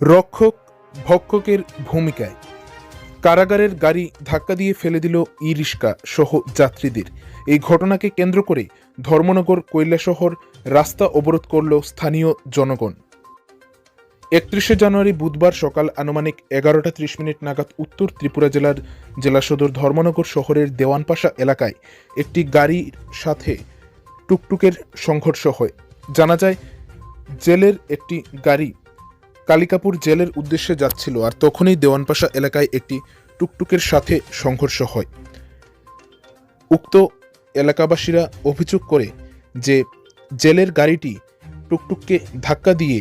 রক্ষক ভক্ষকের ভূমিকায়। কারাগারের গাড়ি ধাক্কা দিয়ে ফেলে দিল ই রিক্সা সহ যাত্রীদের। এই ঘটনাকে কেন্দ্র করে ধর্মনগর কৈলাসহর রাস্তা অবরোধ করল স্থানীয় জনগণ। একত্রিশে জানুয়ারি বুধবার সকাল আনুমানিক এগারোটা ত্রিশ মিনিট নাগাদ উত্তর ত্রিপুরা জেলার জেলা সদর ধর্মনগর শহরের দেওয়ানপাশা এলাকায় একটি গাড়ির সাথে টুকটুকের সংঘর্ষ হয়। জানা যায়, জেলের একটি গাড়ি কালিকাপুর জেলের উদ্দেশ্যে যাচ্ছিল আর তখনই দেওয়ানপাশা এলাকায় একটি টুকটুকের সাথে সংঘর্ষ হয়। উক্ত এলাকাবাসীরা অভিযোগ করে যে জেলের গাড়িটি টুকটুককে ধাক্কা দিয়ে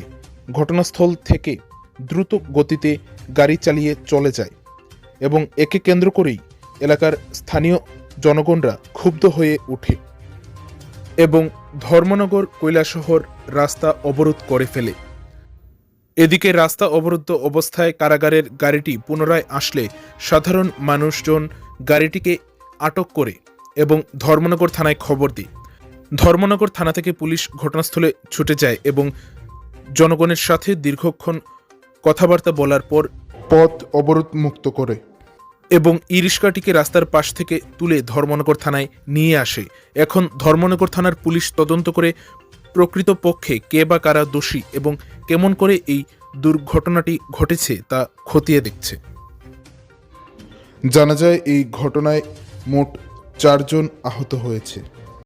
ঘটনাস্থল থেকে দ্রুত গতিতে গাড়ি চালিয়ে চলে যায় এবং একে কেন্দ্র করেই এলাকার স্থানীয় জনগণরা ক্ষুব্ধ হয়ে ওঠে এবং ধর্মনগর কৈলাসহর রাস্তা অবরোধ করে ফেলে। এদিকে রাস্তা অবরুদ্ধ অবস্থায় কারাগারের গাড়িটি পুনরায় আসলে সাধারণ মানুষজন গাড়িটিকে আটক করে এবং ধর্মনগর থানায় খবর দেয়। ধর্মনগর থানা থেকে পুলিশ ঘটনাস্থলে ছুটে যায় এবং জনগণের সাথে দীর্ঘক্ষণ কথাবার্তা বলার পর পথ অবরোধ মুক্ত করে এবং ই রাস্তার পাশ থেকে তুলে ধর্মনগর থানায় নিয়ে আসে। এখন ধর্মনগর থানার পুলিশ তদন্ত করে প্রকৃতপক্ষে কে বা কারা দোষী এবং কেমন করে এই দুর্ঘটনাটি ঘটেছে তা খতিয়ে দেখছে। জানা যায়, এই ঘটনায় মোট চারজন আহত হয়েছে।